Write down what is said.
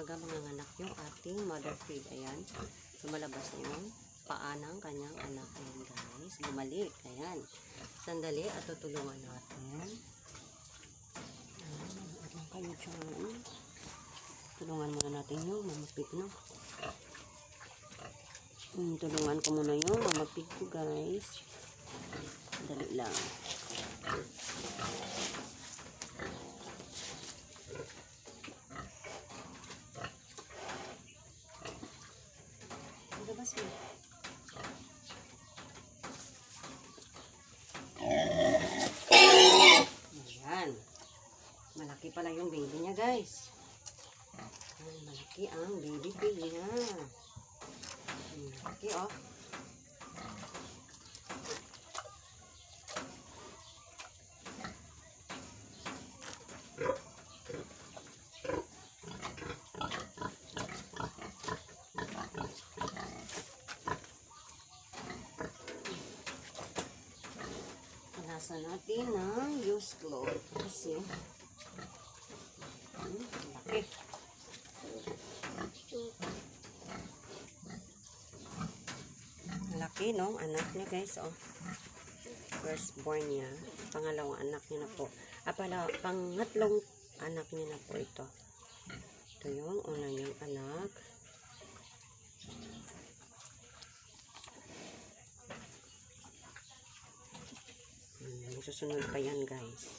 umaga mga anak yung ating mother feed. Ayan. Lumalabas na yung paa ng kanyang anak. Ayan guys. Bumalik. Ayan. Sandali at tutulungan natin. Ayan. At lang kayo dyan. Tulungan muna natin yung mamapit no. Hmm, tulungan ko muna yung mamapit ko guys. Dali lang. Malaki pala yung baby niya, guys. Ayan, malaki ang baby pig niya. Malaki, oh. Punasan natin ng used clothes. Kasi, hmm, laki. Laki, no? Anak niya, guys, oh. Firstborn niya. Pangalawang anak niya na po. Ah, pala, pangatlong anak niya na po ito. Ito yung una niyang anak. Hmm, susunod pa yan, guys.